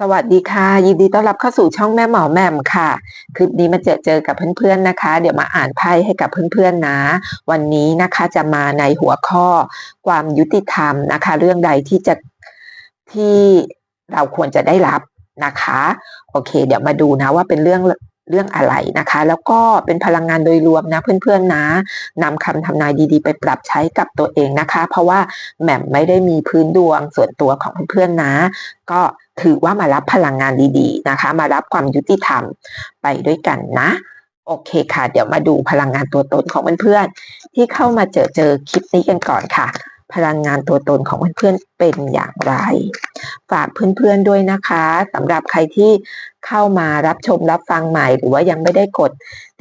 สวัสดีค่ะ ยินดีต้อนรับเข้าสู่ช่องแม่หมอแหม่มค่ะ คลิปนี้มาเจอเจอกับเพื่อนๆนะคะ เดี๋ยวมาอ่านไพ่ให้กับเพื่อนๆนะ วันนี้นะคะจะมาในหัวข้อความยุติธรรมนะคะ เรื่องใดที่จะที่เราควรจะได้รับนะคะ โอเค เดี๋ยวมาดูนะว่าเป็นเรื่อง เรื่องอะไรนะคะ แล้วก็เป็นพลังงานโดยรวมนะเพื่อนๆนะนำคำทำนายดีๆ ไปปรับใช้กับตัวเองนะคะ เพราะว่าแหม่มไม่ได้มีพื้นดวงส่วนตัวของเพื่อนๆนะ ก็ถือว่ามารับพลังงานดีๆนะคะ มารับความยุติธรรมไปด้วยกันนะโอเคค่ะ เดี๋ยวมาดูพลังงานตัวตนของเพื่อนๆที่เข้ามาเจอเจอคลิปนี้กันก่อนค่ะ พลังงานตัวตนของเพื่อนๆเป็นอย่างไร ฝากเพื่อนๆด้วยนะคะสำหรับใครที่เข้ามารับชมรับฟังใหม่ หรือว่ายังไม่ได้กด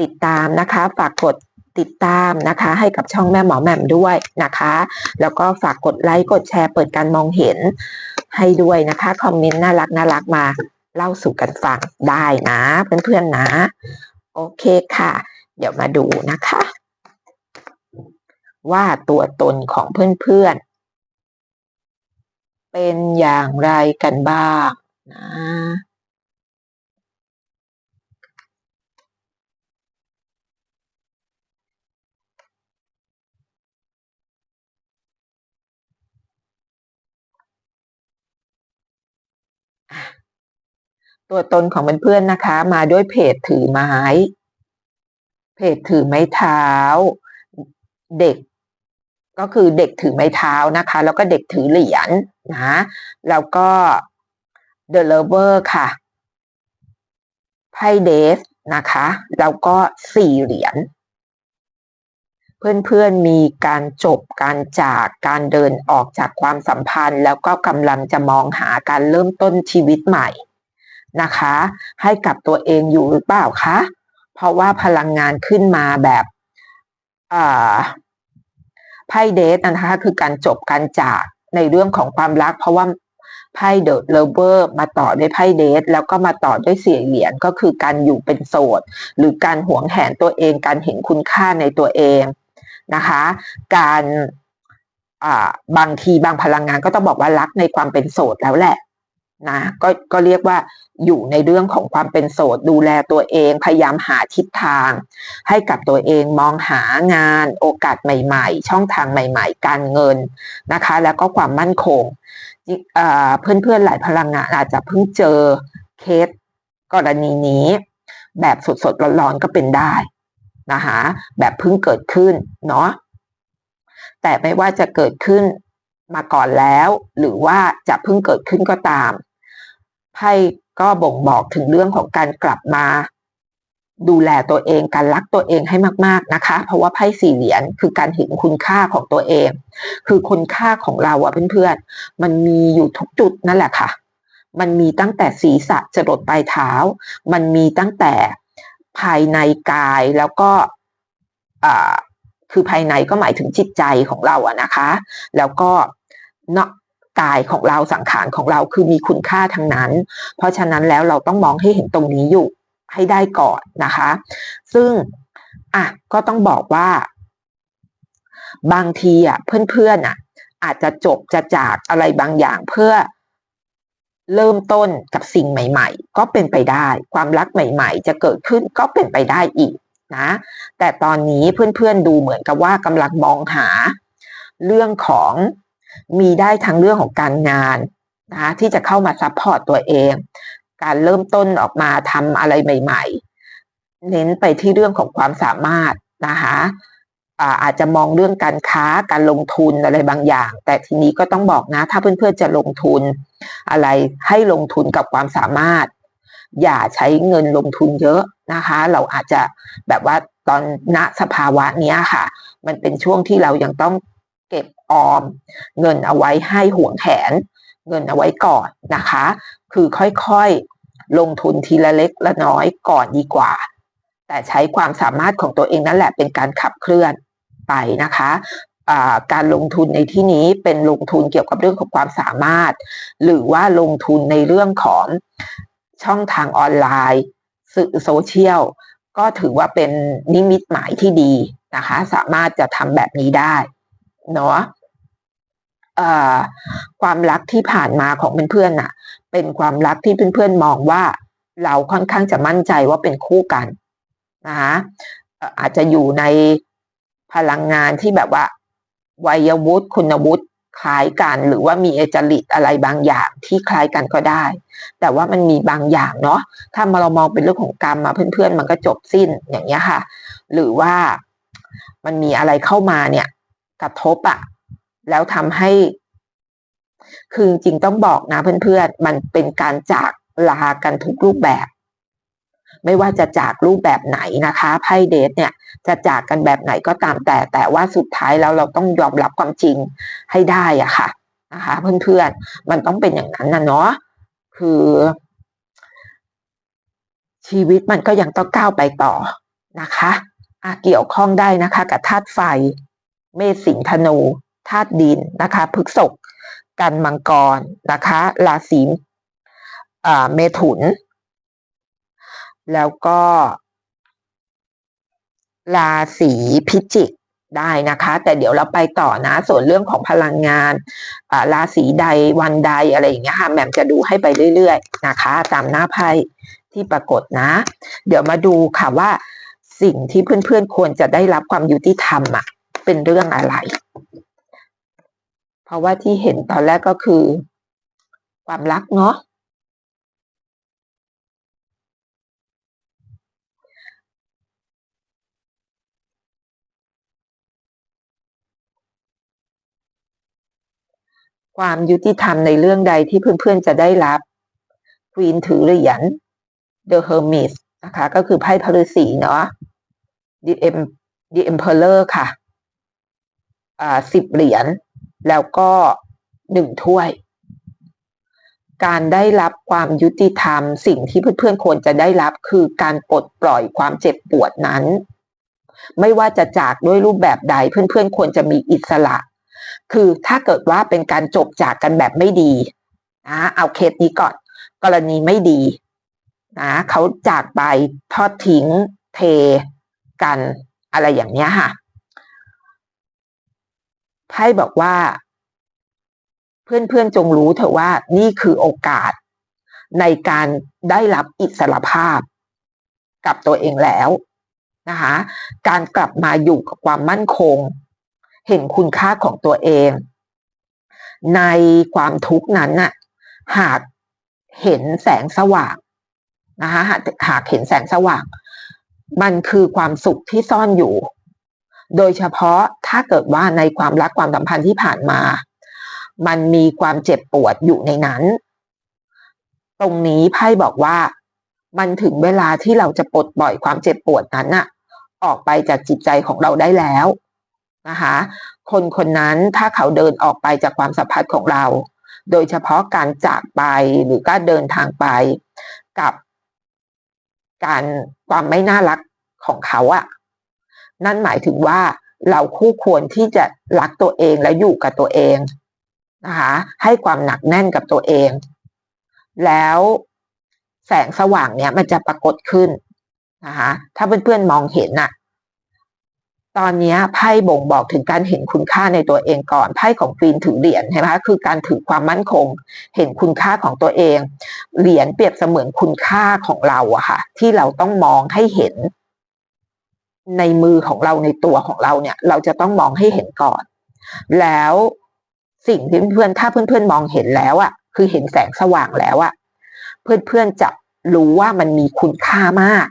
ติดตามนะคะ ฝากกดติดตามนะคะ ให้กับช่องแม่หมอแหม่มด้วยนะคะ แล้วก็ฝากกดไลค์กดแชร์เปิดการมองเห็นให้ด้วยนะคะคอมเมนต์น่ารักน่ารักมาเล่าสู่กันฟังได้นะเพื่อนๆนะ โอเคค่ะ เดี๋ยวมาดูนะคะ ว่าตัวตนของเพื่อนๆ เป็นอย่างไรกันบ้างนะตัวตนของเพื่อนๆนะคะ มาด้วยเพจถือไม้ เพจถือไม้เท้า เด็ก ก็คือเด็กถือไม้เท้านะคะ แล้วก็เด็กถือเหรียญนะ แล้วก็ The Lover ค่ะไพ่เดฟนะคะ แล้วก็สี่เหรียญเพื่อนๆมีการจบการจากการเดินออกจากความสัมพันธ์ แล้วก็กำลังจะมองหาการเริ่มต้นชีวิตใหม่นะคะ ให้กับตัวเองอยู่หรือเปล่าคะ เพราะว่าพลังงานขึ้นมาแบบ ไพ่เดทนะคะ คือการจบการจากในเรื่องของความรัก เพราะว่าไพ่เดอะเลเวอร์มาต่อด้วยไพ่เดทแล้วก็มาต่อด้วยเสียเหรียญก็คือการอยู่เป็นโสด หรือการหวงแหนตัวเอง การเห็นคุณค่าในตัวเองนะคะ การบางทีบางพลังงานก็ต้องบอกว่ารักในความเป็นโสดแล้วแหละ นะก็ก็เรียกว่าอยู่ในเรื่องของความเป็นโสดดูแลตัวเอง พยายามหาทิศทาง ให้กับตัวเองมองหางาน โอกาสใหม่ๆ ช่องทางใหม่ๆ การเงินนะคะ แล้วก็ความมั่นคงเพื่อนๆหลายพลังงานอาจจะเพิ่งเจอเคสกรณีนี้ แบบสดๆร้อนๆก็เป็นได้นะคะแบบเพิ่งเกิดขึ้นเนาะแต่ไม่ว่าจะเกิดขึ้นมาก่อนแล้ว หรือว่าจะเพิ่งเกิดขึ้นก็ตาม ไพ่ก็บ่งบอกถึงเรื่องของการกลับมา ดูแลตัวเองการรักตัวเองให้มาก ๆนะคะ เพราะว่าไพ่สี่เหรียญคือการเห็นคุณค่าของตัวเอง คือคุณค่าของเราอะเพื่อนๆมันมีอยู่ทุกจุดนั่นแหละค่ะ มันมีตั้งแต่ศีรษะจรดปลายเท้า มันมีตั้งแต่ภายในกายแล้วก็อ่าคือภายในก็หมายถึงจิตใจของเราอะนะคะ แล้วก็เนาะ กายของเราสังขารของเราคือมีคุณค่าทั้งนั้น เพราะฉะนั้นแล้วเราต้องมองให้เห็นตรงนี้อยู่ให้ได้ก่อนนะคะ ซึ่งอะก็ต้องบอกว่า บางทีอะเพื่อนๆอะ อาจจะจบจะจากอะไรบางอย่างเพื่อเริ่มต้นกับสิ่งใหม่ ๆ ก็เป็นไปได้ ความรักใหม่ ๆ จะเกิดขึ้นก็เป็นไปได้อีกนะแต่ตอนนี้เพื่อนๆดูเหมือนกับว่ากำลังมองหา เรื่องของ มีได้ทั้งเรื่องของการงานนะที่จะเข้ามาซัพพอร์ตตัวเอง การเริ่มต้นออกมาทำอะไรใหม่ ๆ เน้นไปที่เรื่องของความสามารถนะคะอาจจะมองเรื่องการค้าการลงทุนอะไรบางอย่าง แต่ทีนี้ก็ต้องบอกนะ ถ้าเพื่อนๆจะลงทุนอะไรให้ลงทุนกับความสามารถ อย่าใช้เงินลงทุนเยอะนะคะ เราอาจจะแบบว่าตอนณสภาวะนี้ค่ะ มันเป็นช่วงที่เรายังต้อง เก็บออม เงินเอาไว้ให้ห่วงแขน เงินเอาไว้ก่อนนะคะ คือค่อยๆลงทุนทีละเล็กละน้อยก่อนดีกว่า แต่ใช้ความสามารถของตัวเองนั่นแหละเป็นการขับเคลื่อนไปนะคะการลงทุนในที่นี้เป็นลงทุนเกี่ยวกับเรื่องของความสามารถ หรือว่าลงทุนในเรื่องของช่องทางออนไลน์สื่อโซเชียลก็ถือว่าเป็นนิมิตหมายที่ดีนะคะ สามารถจะทำแบบนี้ได้ เนาะเอ่อความรักที่ผ่านมาของเพื่อนๆน่ะ เป็นความรักที่เพื่อนๆมองว่าเราค่อนข้างจะมั่นใจว่าเป็นคู่กันนะคะเอ่ออาจจะอยู่ในพลังงานที่แบบว่าวัยวุฒิคุณวุฒิคล้ายกัน หรือว่ามีเอจริตอะไรบางอย่างที่คล้ายกันก็ได้ แต่ว่ามันมีบางอย่างเนาะถ้ามาเรามองเป็นเรื่องของกรรมมาเพื่อนๆ มันก็จบสิ้นอย่างเงี้ยค่ะ หรือว่ามันมีอะไรเข้ามาเนี่ย กระทบอะแล้วทำให้ คือจริงๆต้องบอกนะเพื่อนๆ มันเป็นการจากลากันทุกรูปแบบ ไม่ว่าจะจากรูปแบบไหนนะคะไพ่เดทเนี่ยจะจากกันแบบไหนก็ตามแต่ แต่ว่าสุดท้ายแล้วเราต้องยอมรับความจริงให้ได้อะค่ะนะคะ เพื่อนๆ มันต้องเป็นอย่างนั้นนะเนาะคือ ชีวิตมันก็ยังต้องก้าวไปต่อนะคะอะเกี่ยวข้องได้นะคะ กับธาตุไฟ เมษสิงธนูธาตุดินนะคะพฤษภกันมังกรนะคะราศีอ่าเมถุน แล้วก็ราศีพิจิกได้นะคะ แต่เดี๋ยวเราไปต่อนะ ส่วนเรื่องของพลังงานอ่าราศีใดวันใดอะไรอย่างเงี้ยค่ะแหม่มจะดูให้ไปเรื่อยๆนะคะ ตามหน้าไพ่ที่ปรากฏนะ เดี๋ยวมาดูค่ะว่าสิ่งที่เพื่อนๆควรจะได้รับความยุติธรรมอะ เป็นเรื่องอะไร เพราะว่าที่เห็นตอนแรกก็คือ ความรักเนาะความยุติธรรมในเรื่องใดที่เพื่อนๆจะได้รับควีนถือเหรียญ The Hermit นะคะ ก็คือไพ่พฤษีเนาะ The Em The Emperor ค่ะ อ่าสิบเหรียญแล้วก็หนึ่งถ้วย การได้รับความยุติธรรม สิ่งที่เพื่อนๆควรจะได้รับคือการปลดปล่อยความเจ็บปวดนั้น ไม่ว่าจะจากด้วยรูปแบบใดเพื่อนๆควรจะมีอิสระ คือถ้าเกิดว่าเป็นการจบจากกันแบบไม่ดีนะเอาเคสนี้ก่อน กรณีไม่ดีนะเขาจากไปทอดทิ้งเทกันอะไรอย่างเนี้ยค่ะ ไพ่บอกว่า เพื่อนๆจงรู้เถอะว่านี่คือโอกาส ในการได้รับอิสรภาพ กับตัวเองแล้วนะคะการกลับมาอยู่กับความมั่นคง เห็นคุณค่าของตัวเอง ในความทุกข์นั้นน่ะหากเห็นแสงสว่างนะคะหากหากเห็นแสงสว่าง มันคือความสุขที่ซ่อนอยู่ โดยเฉพาะถ้าเกิดว่าในความรักความสัมพันธ์ที่ผ่านมา มันมีความเจ็บปวดอยู่ในนั้น ตรงนี้ไพ่บอกว่า มันถึงเวลาที่เราจะปลดปล่อยความเจ็บปวดนั้นน่ะออกไปจากจิตใจของเราได้แล้วนะคะ คนคนนั้นถ้าเขาเดินออกไปจากความสัมพันธ์ของเรา โดยเฉพาะการจากไปหรือการเดินทางไปกับการความไม่น่ารักของเขาอะ นั่นหมายถึงว่าเราคู่ควรที่จะรักตัวเองและอยู่กับตัวเองนะคะให้ความหนักแน่นกับตัวเอง แล้วแสงสว่างเนี่ยมันจะปรากฏขึ้นนะคะถ้าเพื่อนๆมองเห็นน่ะตอนนี้ไพ่บ่งบอกถึงการเห็นคุณค่าในตัวเองก่อนไพ่ของควีนถือเหรียญใช่ไหมคะคือการถือความมั่นคง เห็นคุณค่าของตัวเอง เหรียญเปรียบเสมือนคุณค่าของเราอะค่ะ ที่เราต้องมองให้เห็น ในมือของเราในตัวของเราเนี่ย เราจะต้องมองให้เห็นก่อน แล้วสิ่งที่เพื่อนถ้าเพื่อนๆมองเห็นแล้วอะคือเห็นแสงสว่างแล้วอะเพื่อนๆจะรู้ว่ามันมีคุณค่ามาก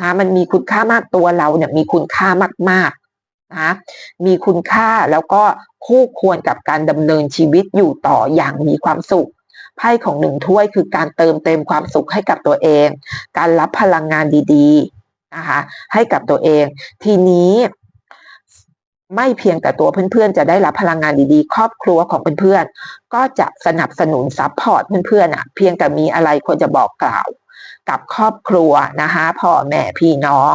นะมันมีคุณค่ามากตัวเราเนี่ย มีคุณค่ามากๆนะมีคุณค่าแล้วก็คู่ควรกับการดำเนินชีวิตอยู่ต่ออย่างมีความสุขไพ่ของหนึ่งถ้วยคือการเติมเต็มความสุขให้กับตัวเอง การรับพลังงานดีๆ นะคะให้กับตัวเอง ทีนี้ไม่เพียงแต่ตัวเพื่อนๆ จะได้รับพลังงานดีๆ ครอบครัวของเพื่อนๆ ก็จะสนับสนุนซัพพอร์ตเพื่อนๆอะเพียงแต่มีอะไรควรจะบอกกล่าว กับครอบครัวนะคะพ่อแม่พี่น้อง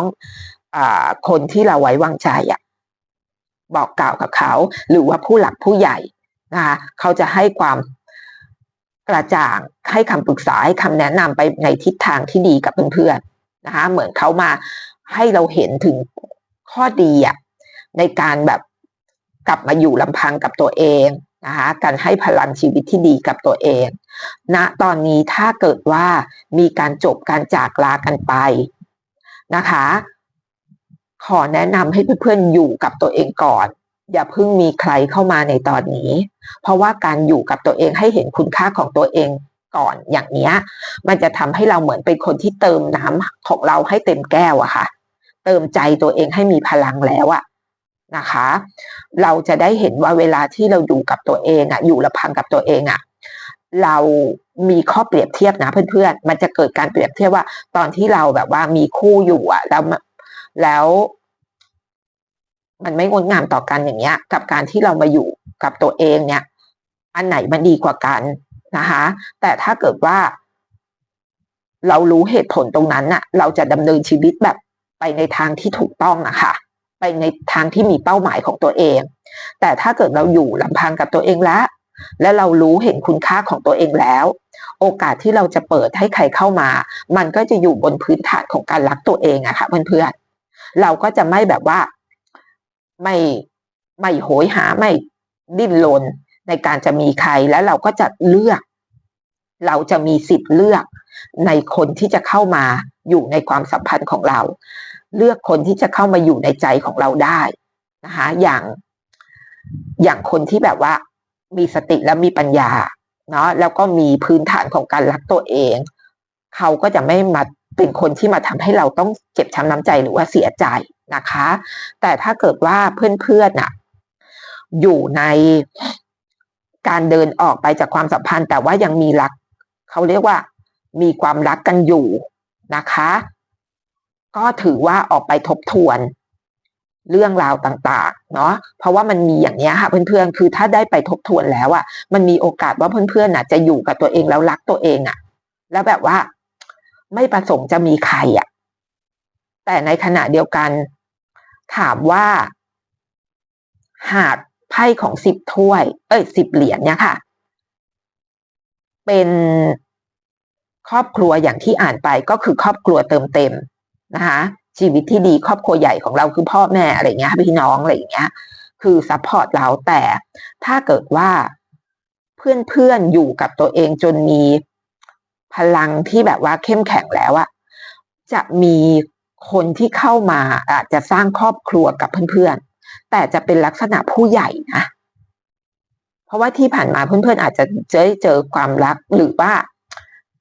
อ่าคนที่เราไว้วางใจอะบอกกล่าวกับเขา หรือว่าผู้หลักผู้ใหญ่นะคะเขาจะให้ความกระจ่างให้คำปรึกษาให้คำแนะนำไปในทิศทางที่ดีกับเพื่อนๆ นะคะเหมือนเขามาให้เราเห็นถึงข้อดีอะในการแบบกลับมาอยู่ลำพังกับตัวเองนะคะการให้พลังชีวิตที่ดีกับตัวเองณตอนนี้ถ้าเกิดว่ามีการจบการจากลากันไปนะคะ ขอแนะนำให้เพื่อนๆอยู่กับตัวเองก่อน อย่าเพิ่งมีใครเข้ามาในตอนนี้ เพราะว่าการอยู่กับตัวเองให้เห็นคุณค่าของตัวเอง ก่อน อย่างเนี้ย มันจะทำให้เราเหมือนเป็นคนที่เติมน้ำของเราให้เต็มแก้วอะค่ะ เติมใจตัวเองให้มีพลังแล้วอะนะคะ เราจะได้เห็นว่าเวลาที่เราอยู่กับตัวเองอะอยู่ลำพังกับตัวเองอะเรามีข้อเปรียบเทียบนะเพื่อนๆ มันจะเกิดการเปรียบเทียบว่า ตอนที่เราแบบว่ามีคู่อยู่อะแล้วแล้ว มันไม่งดงามต่อกันอย่างเงี้ย กับการที่เรามาอยู่กับตัวเองเนี่ย อันไหนมันดีกว่ากัน นะคะแต่ถ้าเกิดว่าเรารู้เหตุผลตรงนั้นน่ะ เราจะดำเนินชีวิตแบบไปในทางที่ถูกต้องอะคะไปในทางที่มีเป้าหมายของตัวเอง แต่ถ้าเกิดเราอยู่ลำพังกับตัวเองแล้ว และเรารู้เห็นคุณค่าของตัวเองแล้ว โอกาสที่เราจะเปิดให้ใครเข้ามา มันก็จะอยู่บนพื้นฐานของการรักตัวเองอะค่ะเพื่อนๆเราก็จะไม่แบบว่าไม่ไม่โหยหาไม่ดิ้นรน ในการจะมีใครแล้วเราก็จะเลือก เราจะมีสิทธิ์เลือกในคนที่จะเข้ามาอยู่ในความสัมพันธ์ของเรา เลือกคนที่จะเข้ามาอยู่ในใจของเราได้นะคะอย่างอย่างคนที่แบบว่า มีสติและมีปัญญาเนาะแล้วก็มีพื้นฐานของการรักตัวเอง เขาก็จะไม่มาเป็นคนที่มาทำให้เราต้องเจ็บช้ำน้ำใจหรือว่าเสียใจนะคะ แต่ถ้าเกิดว่าเพื่อนๆน่ะ อยู่ใน การเดินออกไปจากความสัมพันธ์แต่ว่ายังมีรักเขาเรียกว่า มีความรักกันอยู่นะคะ ก็ถือว่าออกไปทบทวนเรื่องราวต่างๆ เนาะ เพราะว่ามันมีอย่างนี้ค่ะเพื่อนๆ คือถ้าได้ไปทบทวนแล้วอะ่ะมันมีโอกาสว่าเพื่อนๆน่ะ จะอยู่กับตัวเองแล้วรักตัวเองอะ่ะแล้วแบบว่าไม่ประสงค์จะมีใครอะ่ะแต่ในขณะเดียวกัน ถามว่า หาก ไพ่ของสิบถ้วย เอ้ยสิบเหรียญเนี่ยค่ะ เป็นครอบครัวอย่างที่อ่านไปก็คือครอบครัวเติมเต็มนะคะชีวิตที่ดีครอบครัวใหญ่ของเราคือพ่อแม่อะไรเงี้ยพี่น้องอะไรเงี้ย คือซัพพอร์ตเราแต่ถ้าเกิดว่าเพื่อนๆอยู่กับตัวเองจนมีพลังที่แบบว่าเข้มแข็งแล้วอะจะมีคนที่เข้ามาอาจจะสร้างครอบครัวกับเพื่อนๆ แต่จะเป็นลักษณะผู้ใหญ่นะเพราะว่าที่ผ่านมาเพื่อนๆอาจจะเจอเจอความรักหรือว่า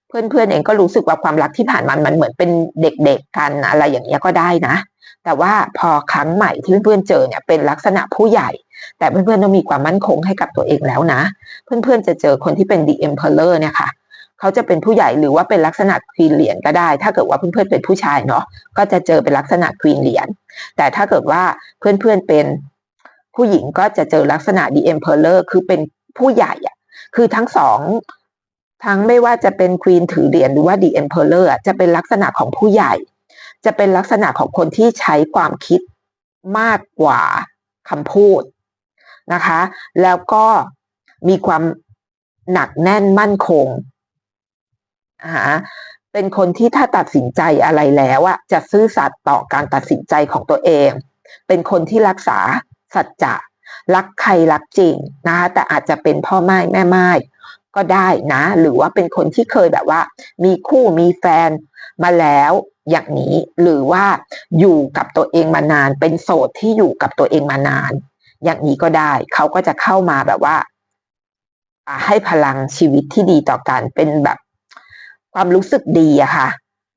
เพื่อนๆเองก็รู้สึกว่าความรักที่ผ่านมามันเหมือนเป็นเด็กๆกันอะไรอย่างเงี้ยก็ได้นะแต่ว่าพอครั้งใหม่ที่เพื่อนๆเจอเนี่ยเป็นลักษณะผู้ใหญ่ แต่เพื่อนๆต้องมีความมั่นคงให้กับตัวเองแล้วนะ เพื่อนๆจะเจอคนที่เป็น The Emperor เนี่ยค่ะเขาจะเป็นผู้ใหญ่หรือว่าเป็นลักษณะควีนเหรียญก็ได้ ถ้าเกิดว่าเพื่อนๆเป็นผู้ชายเนาะก็จะเจอเป็นลักษณะควีนเหรียญ แต่ถ้าเกิดว่าเพื่อนๆเป็นผู้หญิงก็จะเจอลักษณะ The Emperor คือเป็นผู้ใหญ่อะคือทั้งสองทั้งไม่ว่าจะเป็นควีนถือเหรียญหรือว่า The Emperor จะเป็นลักษณะของผู้ใหญ่ จะเป็นลักษณะของคนที่ใช้ความคิดมากกว่าคำพูดนะคะ แล้วก็มีความหนักแน่นมั่นคงนะคะ เป็นคนที่ถ้าตัดสินใจอะไรแล้วอะจะซื่อสัตย์ต่อการตัดสินใจของตัวเอง เป็นคนที่รักษาสัจจะรักใครรักจริงนะคะแต่อาจจะเป็นพ่อไม้แม่ไม้ก็ได้นะ หรือว่าเป็นคนที่เคยแบบว่า มีคู่มีแฟนมาแล้วอย่างนี้หรือว่าอยู่กับตัวเองมานาน เป็นโสดที่อยู่กับตัวเองมานาน อย่างนี้ก็ได้เขาก็จะเข้ามาแบบว่า ให้พลังชีวิตที่ดีต่อกันเป็นแบบ ความรู้สึกดีอะค่ะ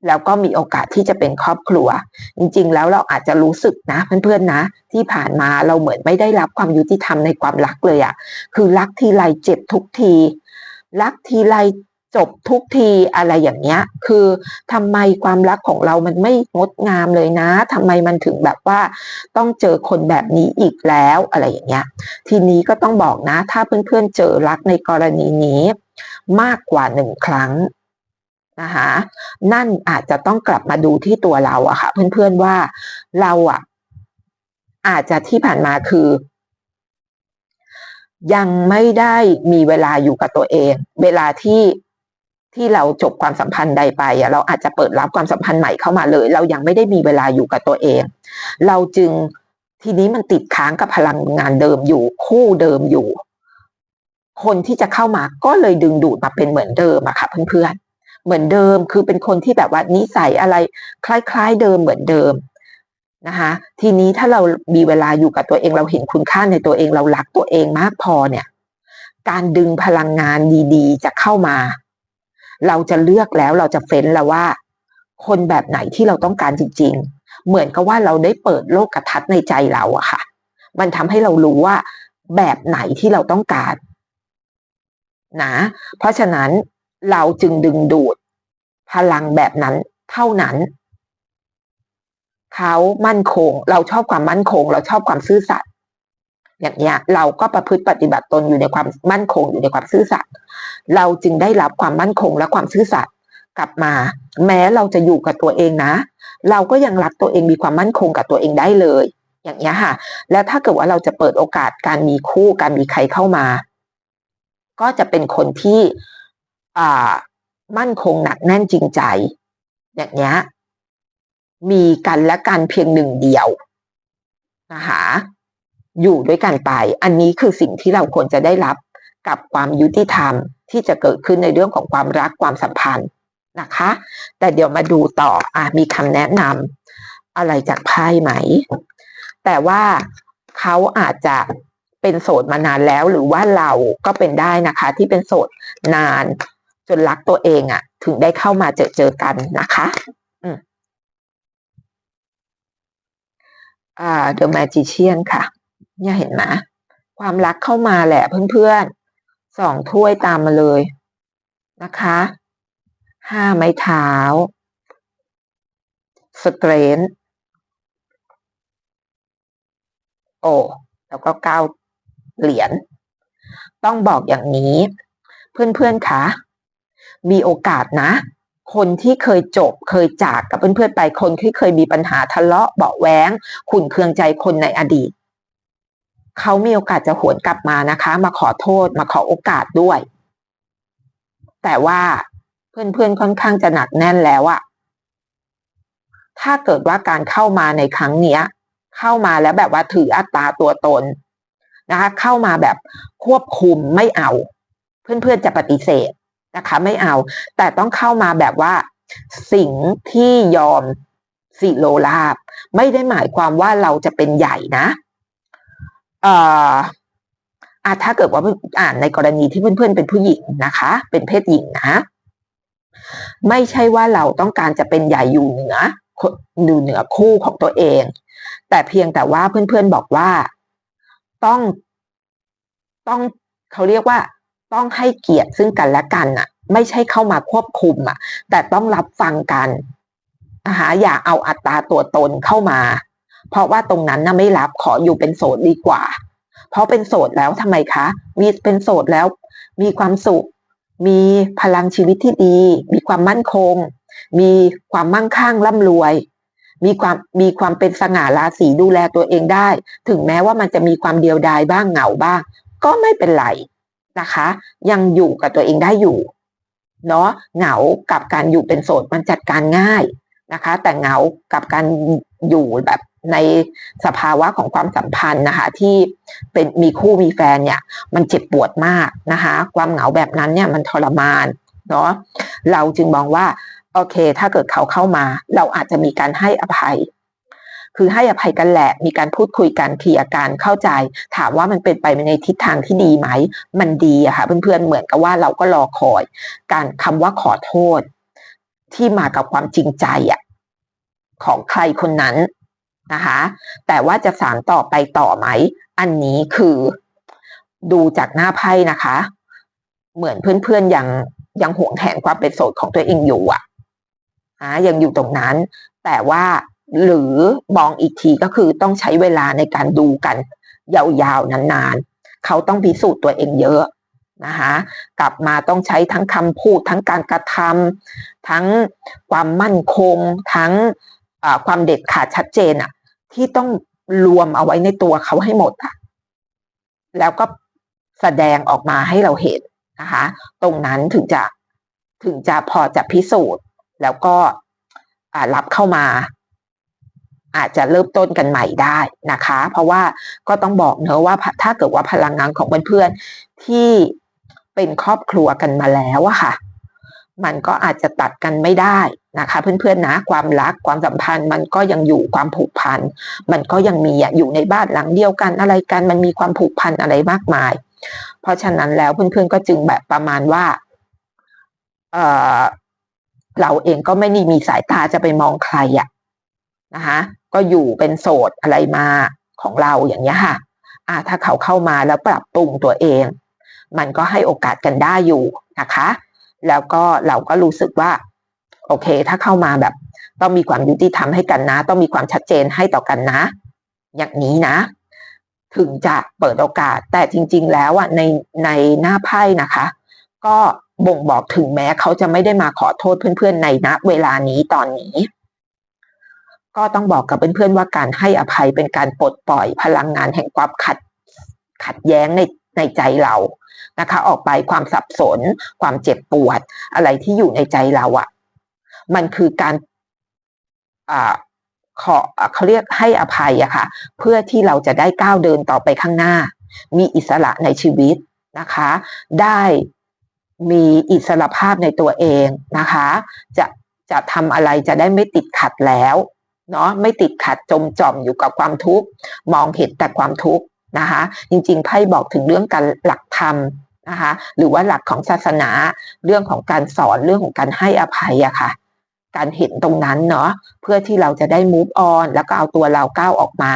แล้วก็มีโอกาสที่จะเป็นครอบครัว จริง ๆ แล้วเราอาจจะรู้สึกนะเพื่อนๆนะ ที่ผ่านมาเราเหมือนไม่ได้รับความยุติธรรมในความรักเลยอะคือรักทีไรเจ็บทุกที รักทีไรจบทุกทีอะไรอย่างเงี้ย คือทำไมความรักของเรามันไม่งดงามเลยนะทำไมมันถึงแบบว่าต้องเจอคนแบบนี้อีกแล้วอะไรอย่างเงี้ย ทีนี้ก็ต้องบอกนะ ถ้าเพื่อนๆเจอรักในกรณีนี้ มากกว่าหนึ่งครั้ง นะคะนั่นอาจจะต้องกลับมาดูที่ตัวเราอะค่ะ เพื่อนๆว่าเราอะอาจจะที่ผ่านมาคือ ยังไม่ได้มีเวลาอยู่กับตัวเอง เวลาที่ที่เราจบความสัมพันธ์ใดไปอะเราอาจจะเปิดรับความสัมพันธ์ใหม่เข้ามาเลย เรายังไม่ได้มีเวลาอยู่กับตัวเอง เราจึงทีนี้มันติดค้างกับพลังงานเดิมอยู่ คู่เดิมอยู่ คนที่จะเข้ามาก็เลยดึงดูดมาเป็นเหมือนเดิมอะค่ะเพื่อนๆ เหมือนเดิม คือเป็นคนที่แบบว่านิสัยอะไร คล้ายๆ เดิมเหมือนเดิมนะคะทีนี้ถ้าเรามีเวลาอยู่กับตัวเองเราเห็นคุณค่าในตัวเองเรารักตัวเองมากพอเนี่ย การดึงพลังงานดีๆ จะเข้ามา เราจะเลือกแล้วเราจะเฟ้นแล้วว่า คนแบบไหนที่เราต้องการจริง ๆ เหมือนกับว่าเราได้เปิดโลกกระทัดในใจเราอะค่ะ มันทำให้เรารู้ว่าแบบไหนที่เราต้องการนะ เพราะฉะนั้น เราจึงดึงดูด พลังแบบนั้นเท่านั้น เขามั่นคง เราชอบความมั่นคง เราชอบความซื่อสัตย์อย่างเนี้ย เราก็ประพฤติปฏิบัติตนอยู่ในความมั่นคงอยู่ในความซื่อสัตย์เราจึงได้รับความมั่นคงและความซื่อสัตย์กลับมา แม้เราจะอยู่กับตัวเองนะ เราก็ยังรักตัวเองมีความมั่นคงกับตัวเองได้เลย อย่างเงี้ยค่ะ แล้วถ้าเกิดว่าเราจะเปิดโอกาสการมีคู่การมีใครเข้ามา ก็จะเป็นคนที่ อ่า มั่นคงหนักแน่นจริงใจ อย่างเงี้ยมีกันและกันเพียงหนึ่งเดียวนะคะอยู่ด้วยกันไป อันนี้คือสิ่งที่เราควรจะได้รับกับความยุติธรรมที่จะเกิดขึ้นในเรื่องของความรักความสัมพันธ์นะคะ แต่เดี๋ยวมาดูต่ออะมีคำแนะนำอะไรจากไพ่ไหม แต่ว่าเขาอาจจะเป็นโสดมานานแล้วหรือว่าเราก็เป็นได้นะคะ ที่เป็นโสดนาน จนรักตัวเองอะ่ะ ถึงได้เข้ามาเจอเจอกันนะคะอืมอ่า The Magician ค่ะ เนี่ยเห็นไหมความรักเข้ามาแหละเพื่อนๆสองถ้วยตามมาเลยนะคะห้าไม้เท้าสเตรนโอ้แล้วก็เก้าเหรียญต้องบอกอย่างนี้ เพื่อนๆคะ มีโอกาสนะ คนที่เคยจบเคยจากกับเพื่อนๆไปคนที่เคยมีปัญหาทะเลาะเบาแว้งขุนเคืองใจคนในอดีตเขามีโอกาสจะหวนกลับมานะคะ มาขอโทษมาขอโอกาสด้วย แต่ว่าเพื่อนๆค่อนข้างจะหนักแน่นแล้วอะถ้าเกิดว่าการเข้ามาในครั้งเนี้ย เข้ามาแล้วแบบว่าถืออัตราตัวตนนะคะ เข้ามาแบบควบคุมไม่เอา เพื่อนๆจะปฏิเสธ นะคะ ไม่เอา แต่ต้องเข้ามาแบบว่า สิ่งที่ยอมสิโลลาบ ไม่ได้หมายความว่าเราจะเป็นใหญ่นะเอ่ออาถ้าเกิดว่าอ่านในกรณีที่เพื่อนๆเป็นผู้หญิงนะคะ เป็นเพศหญิงนะไม่ใช่ว่าเราต้องการจะเป็นใหญ่อยู่เหนืออยู่เหนือคู่ของตัวเอง แต่เพียงแต่ว่าเพื่อนๆบอกว่าต้องต้องเขาเรียกว่า ต้องให้เกียรติซึ่งกันและกันอะไม่ใช่เข้ามาควบคุมอะแต่ต้องรับฟังกันนะคะอย่าเอาอัตราตัวตนเข้ามา เพราะว่าตรงนั้นน่ะไม่รับขออยู่เป็นโสดดีกว่า เพราะเป็นโสดแล้วทำไมคะ มีเป็นโสดแล้ว มีความสุข มีพลังชีวิตที่ดี มีความมั่นคง มีความมั่งคั่งร่ำรวย มีความมีความเป็นสง่าราศีดูแลตัวเองได้ ถึงแม้ว่ามันจะมีความเดียวดายบ้างเหงาบ้าง ก็ไม่เป็นไร นะคะ ยังอยู่กับตัวเองได้อยู่เนาะเหงากับการอยู่เป็นโสดมันจัดการง่ายนะคะ แต่เหงากับการอยู่แบบในสภาวะของความสัมพันธ์นะคะ ที่เป็นมีคู่มีแฟนเนี่ย มันเจ็บปวดมากนะคะ ความเหงาแบบนั้นเนี่ยมันทรมานเนาะเราจึงมองว่า โอเค ถ้าเกิดเขาเข้ามา เราอาจจะมีการให้อภัย คือให้อภัยกันแหละ มีการพูดคุยกันเคลียร์กันเข้าใจ ถามว่ามันเป็นไปในทิศทางที่ดีไหม มันดีอะค่ะเพื่อนๆ เหมือนกับว่าเราก็รอคอย การคำว่าขอโทษ ที่มากับความจริงใจอะของใครคนนั้นนะคะ แต่ว่าจะสานต่อไปต่อไหม อันนี้คือดูจากหน้าไพ่นะคะ เหมือนเพื่อนๆยังยังห่วงแหนความเป็นโสดของตัวเองอยู่อะนะยังอยู่ตรงนั้น แต่ว่า หรือมองอีกทีก็คือต้องใช้เวลาในการดูกัน ยาวๆนานๆ เขาต้องพิสูจน์ตัวเองเยอะนะคะกลับมาต้องใช้ทั้งคำพูด ทั้งการกระทำทั้งความมั่นคง ทั้งความเด็ดขาดชัดเจนอะที่ต้องรวมเอาไว้ในตัวเขาให้หมดอะแล้วก็แสดงออกมาให้เราเห็นนะคะ ตรงนั้นถึงจะถึงจะพอจะพิสูจน์ แล้วก็รับเข้ามา อาจจะเริ่มต้นกันใหม่ได้นะคะ เพราะว่าก็ต้องบอกเนอะว่าถ้าเกิดว่าพลังงานของเพื่อนๆที่เป็นครอบครัวกันมาแล้วอะค่ะ มันก็อาจจะตัดกันไม่ได้นะคะ เพื่อนๆนะความรักความสัมพันธ์มันก็ยังอยู่ความผูกพัน มันก็ยังมีอยู่ในบ้านหลังเดียวกันอะไรกันมันมีความผูกพันอะไรมากมาย เพราะฉะนั้นแล้วเพื่อนๆก็จึงแบบประมาณว่าเออเราเองก็ไม่ได้มีสายตาจะไปมองใครอะ นะคะก็อยู่เป็นโสดอะไรมาของเราอย่างเงี้ยค่ะอ่าถ้าเขาเข้ามาแล้วปรับปรุงตัวเอง มันก็ให้โอกาสกันได้อยู่นะคะ แล้วก็เราก็รู้สึกว่า โอเค ถ้าเข้ามาแบบ ต้องมีความยุติธรรมให้กันนะ ต้องมีความชัดเจนให้ต่อกันนะ อย่างนี้นะ ถึงจะเปิดโอกาสแต่จริง ๆ แล้วอะในในหน้าไพ่นะคะ ก็บ่งบอกถึงแม้เขาจะไม่ได้มาขอโทษเพื่อนๆในณเวลานี้ตอนนี้ ก็ต้องบอกกับเพื่อนๆว่าการให้อภัยเป็นการปลดปล่อยพลังงานแห่งความขัดขัดแย้งในในใจเรานะคะ ออกไปความสับสน ความเจ็บปวด อะไรที่อยู่ในใจเราอะ่ะ มันคือการอ่าขอเขาเรียกให้อภัยอะค่ะ เพื่อที่เราจะได้ก้าวเดินต่อไปข้างหน้า มีอิสระในชีวิตนะคะ ได้มีอิสระภาพในตัวเองนะคะ จะจะทำอะไรจะได้ไม่ติดขัดแล้ว เนาะไม่ติดขัดจมจอมอยู่กับความทุกข์มองเห็นแต่ความทุกข์นะคะจริงๆไพ่บอกถึงเรื่องการหลักธรรมนะคะหรือว่าหลักของศาสนาเรื่องของการสอนเรื่องของการให้อภัยอะค่ะ การเห็นตรงนั้นเนาะเพื่อที่เราจะได้ move on แล้วก็เอาตัวเราก้าวออกมา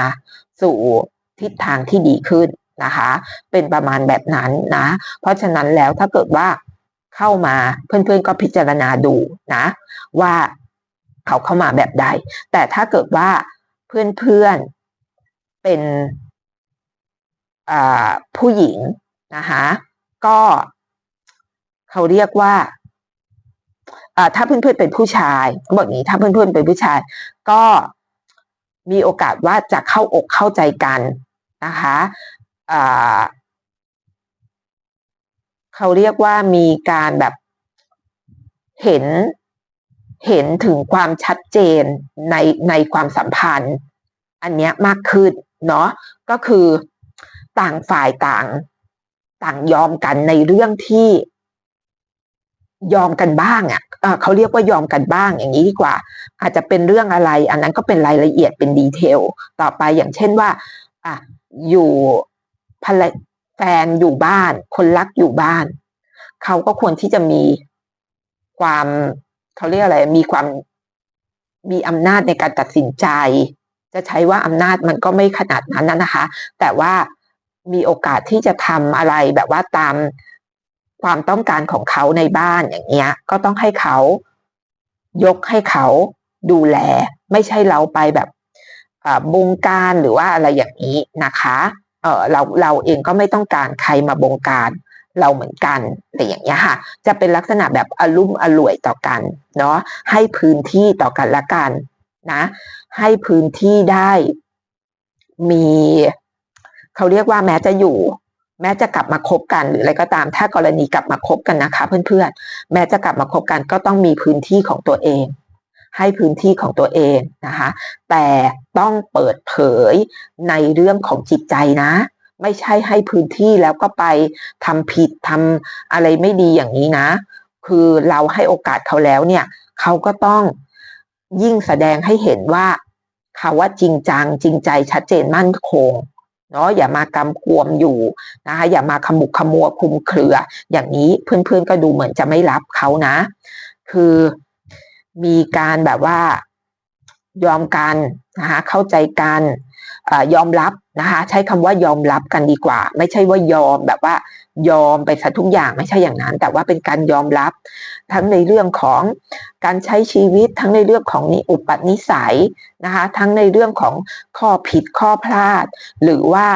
สู่ทิศทางที่ดีขึ้นนะคะ เป็นประมาณแบบนั้นนะ เพราะฉะนั้นแล้วถ้าเกิดว่าเข้ามาเพื่อนๆก็พิจารณาดูนะ ว่า เขาเข้ามาแบบใด แต่ถ้าเกิดว่าเพื่อนๆเป็นผู้หญิงนะคะก็เขาเรียกว่าถ้าเพื่อนๆเป็นผู้ชายบอกนี้ถ้าเพื่อนๆเป็นผู้ชาย ก็มีโอกาสว่าจะเข้าอกเข้าใจกันนะคะเขาเรียกว่ามีการแบบเห็น เห็นถึงความชัดเจนในในความสัมพันธ์ อันเนี้ยมากขึ้นเนาะก็คือต่างฝ่ายต่างต่างยอมกันในเรื่องที่ยอมกันบ้างอะ่ะเขาเรียกว่ายอมกันบ้างอย่างนี้ดีกว่า อาจจะเป็นเรื่องอะไร อันนั้นก็เป็นรายละเอียดเป็นดีเทลต่อไปอย่างเช่นว่า อะอยู่ภรรแฟนอยู่บ้าน คนรักอยู่บ้าน เขาก็ควรที่จะมีความ เขาเรียกอะไร มีความมีอำนาจในการตัดสินใจ จะใช้ว่าอำนาจมันก็ไม่ขนาดนั้นนะคะ แต่ว่ามีโอกาสที่จะทำอะไรแบบว่าตามความต้องการของเขาในบ้านอย่างเงี้ย ก็ต้องให้เขายกให้เขาดูแล ไม่ใช่เราไปแบบบงการหรือว่าอะไรอย่างนี้นะคะ เออเราเราเองก็ไม่ต้องการใครมาบงการ เราเหมือนกันอะไรอย่างเงี้ยค่ะ จะเป็นลักษณะแบบอารมอร่วยต่อกันเนาะให้พื้นที่ต่อกันละกันนะ ให้พื้นที่ได้มีเขาเรียกว่าแม้จะอยู่ แม้จะกลับมาคบกันหรืออะไรก็ตาม ถ้ากรณีกลับมาคบกันนะคะ เพื่อนๆ แม้จะกลับมาคบกันก็ต้องมีพื้นที่ของตัวเอง ให้พื้นที่ของตัวเองนะคะ แต่ต้องเปิดเผยในเรื่องของจิตใจนะ ไม่ใช่ให้พื้นที่แล้วก็ไปทำผิดทำอะไรไม่ดีอย่างนี้นะ คือเราให้โอกาสเขาแล้วเนี่ย เขาก็ต้องยิ่งแสดงให้เห็นว่าเขาว่าจริงจังจริงใจชัดเจนมั่นคงเนาะอย่ามากำกวมอยู่นะคะอย่ามาขมุกขมัวคุมเครือ อย่างนี้เพื่อนๆก็ดูเหมือนจะไม่รับเขานะ คือมีการแบบว่า ยอมกันนะคะเข้าใจกันยอมรับนะคะ ใช้คำว่ายอมรับกันดีกว่า ไม่ใช่ว่ายอมแบบว่ายอมไปซะทุกอย่างไม่ใช่อย่างนั้น แต่ว่าเป็นการยอมรับ ทั้งในเรื่องของการใช้ชีวิตทั้งในเรื่องของนิอุปนิสัยนะคะทั้งในเรื่องของข้อผิดข้อพลาด หรือว่า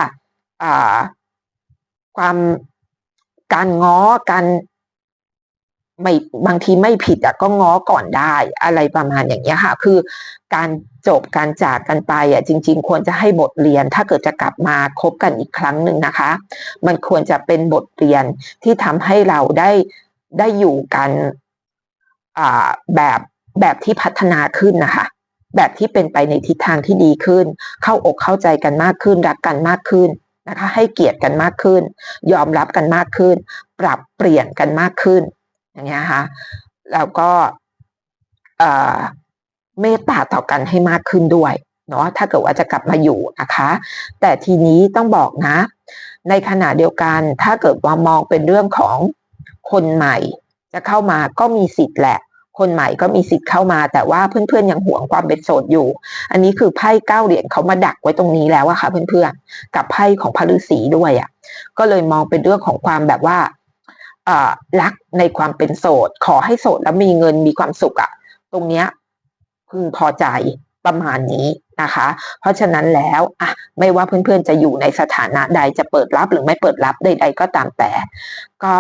ความการง้อการ ไม่บางทีไม่ผิดอะก็ง้อก่อนได้อะไรประมาณอย่างเงี้ยค่ะ คือการจบการจากกันไปอะจริง ๆ ควรจะให้บทเรียน ถ้าเกิดจะกลับมาคบกันอีกครั้งหนึ่งนะคะ มันควรจะเป็นบทเรียนที่ทำให้เราได้ได้อยู่กันอ่าแบบแบบที่พัฒนาขึ้นนะคะ แบบที่เป็นไปในทิศทางที่ดีขึ้น เข้าอกเข้าใจกันมากขึ้น รักกันมากขึ้นนะคะ ให้เกียรติกันมากขึ้น ยอมรับกันมากขึ้น ปรับเปลี่ยนกันมากขึ้น อย่างเงี้ยค่ะแล้วก็เมตตาต่อกันให้มากขึ้นด้วยเนาะถ้าเกิดว่าจะกลับมาอยู่นะคะ แต่ทีนี้ต้องบอกนะ ในขณะเดียวกันถ้าเกิดว่ามองเป็นเรื่องของคนใหม่ จะเข้ามาก็มีสิทธิ์แหละ คนใหม่ก็มีสิทธิ์เข้ามา แต่ว่าเพื่อนๆยังหวงความเป็นโสดอยู่ อันนี้คือไพ่เก้าเหรียญเขามาดักไว้ตรงนี้แล้วอะค่ะเพื่อนๆกับไพ่ของพระฤาษีด้วยอะก็เลยมองเป็นเรื่องของความแบบว่า รักในความเป็นโสด ขอให้โสดแล้วมีเงินมีความสุขอะตรงเนี้ยพึงพอใจประมาณนี้นะคะ เพราะฉะนั้นแล้วอะไม่ว่าเพื่อนๆจะอยู่ในสถานะใดจะเปิดรับหรือไม่เปิดรับใด ๆ ก็ตามแต่ ก็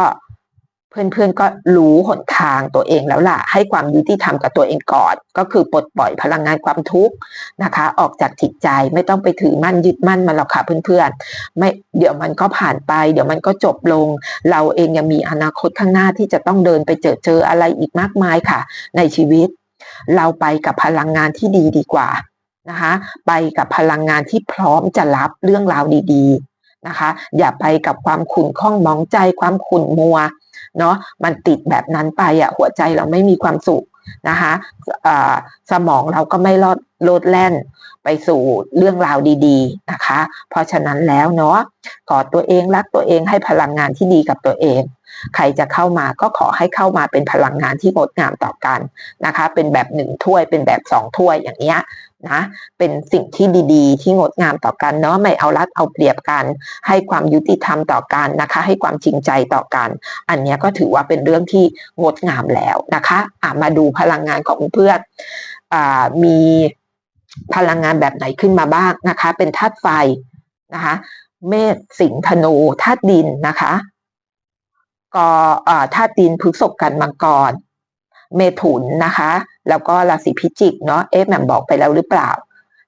เพื่อนๆก็รู้หนทางตัวเองแล้วล่ะ ให้ความยุติธรรมกับตัวเองก่อน ก็คือปลดปล่อยพลังงานความทุกข์นะคะ ออกจากจิตใจไม่ต้องไปถือมั่นยึดมั่นมาหรอกค่ะเพื่อนๆไม่เดี๋ยวมันก็ผ่านไป เดี๋ยวมันก็จบลง เราเองยังมีอนาคตข้างหน้าที่จะต้องเดินไปเจอเจออะไรอีกมากมายค่ะ ในชีวิต เราไปกับพลังงานที่ดีดีกว่านะคะไปกับพลังงานที่พร้อมจะรับเรื่องราวดี ๆนะคะ อย่าไปกับความขุ่นข้องมองใจความขุ่นมัว เนาะมันติดแบบนั้นไปอะหัวใจเราไม่มีความสุขนะคะสมองเราก็ไม่รอดลดแล่นไปสู่เรื่องราวดีๆนะคะ เพราะฉะนั้นแล้วเนาะกอดตัวเองรักตัวเองให้พลังงานที่ดีกับตัวเอง ใครจะเข้ามาก็ขอให้เข้ามาเป็นพลังงานที่งดงามต่อกันนะคะ เป็นแบบหนึ่งถ้วยเป็นแบบสองถ้วยอย่างเนี้ย นะเป็นสิ่งที่ดีๆ ที่งดงามต่อกันเนาะไม่เอารัดเอาเปรียบกัน ให้ความยุติธรรมต่อกันนะคะ ให้ความจริงใจต่อกัน อันนี้ก็ถือว่าเป็นเรื่องที่งดงามแล้วนะคะะมาดูพลังงานของเพื่อนอ่ามีพลังงานแบบไหนขึ้นมาบ้างนะคะ เป็นธาตุไฟนะคะ เมษสิงห์ธนูธาตุดินนะคะก็อ่าธาตุดินพฤษภกันมังกร เมถุนนะคะ แล้วก็ราศีพิจิกเนาะเอ๊ะแหม่มบอกไปแล้วหรือเปล่า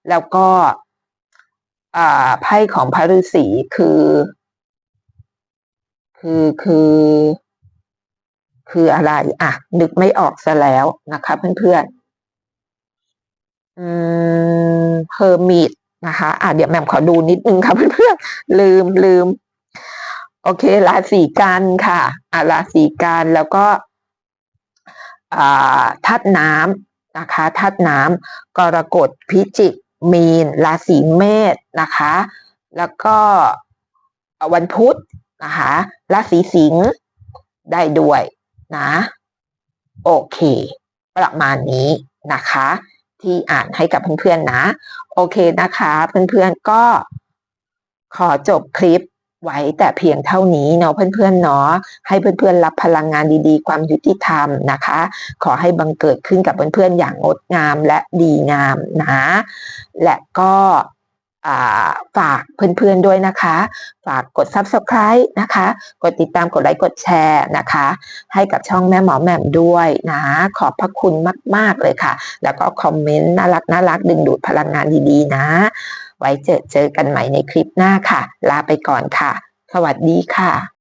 แล้วก็ไพ่ของพระฤาษีคือ คือคือ คืออะไร อะ นึกไม่ออกซะแล้วนะคะเพื่อนๆอืมเฮอร์มิตนะคะอะเดี๋ยวแหม่มขอดูนิดนึงค่ะเพื่อนๆลืมลืมโอเคราศีกันค่ะอะราศีกันแล้วก็ ธาตุน้ำนะคะธาตุน้ำกรกฎพิจิก มีนราศีเมษนะคะ แล้วก็วันพุธนะคะราศีสิงห์ได้ด้วยนะ โอเค ประมาณนี้นะคะ ที่อ่านให้กับเพื่อนๆนะ โอเคนะคะ เพื่อนๆก็ขอจบคลิป ไว้แต่เพียงเท่านี้เนาะเพื่อนๆเนาะให้เพื่อนๆรับพลังงานดีๆ ความยุติธรรมนะคะ ขอให้บังเกิดขึ้นกับเพื่อนๆอย่างงดงามและดีงามนะและก็ฝากเพื่อนๆด้วยนะคะ ฝากกด subscribe นะคะ กดติดตามกดไลค์กดแชร์นะคะ ให้กับช่องแม่หมอแหม่มด้วยนะ ขอบพระคุณมาก ๆ เลยค่ะ แล้วก็คอมเมนต์น่ารักน่ารักดึงดูดพลังงานดีๆ นะ ไว้เจอเจอกันใหม่ในคลิปหน้าค่ะ ลาไปก่อนค่ะ สวัสดีค่ะ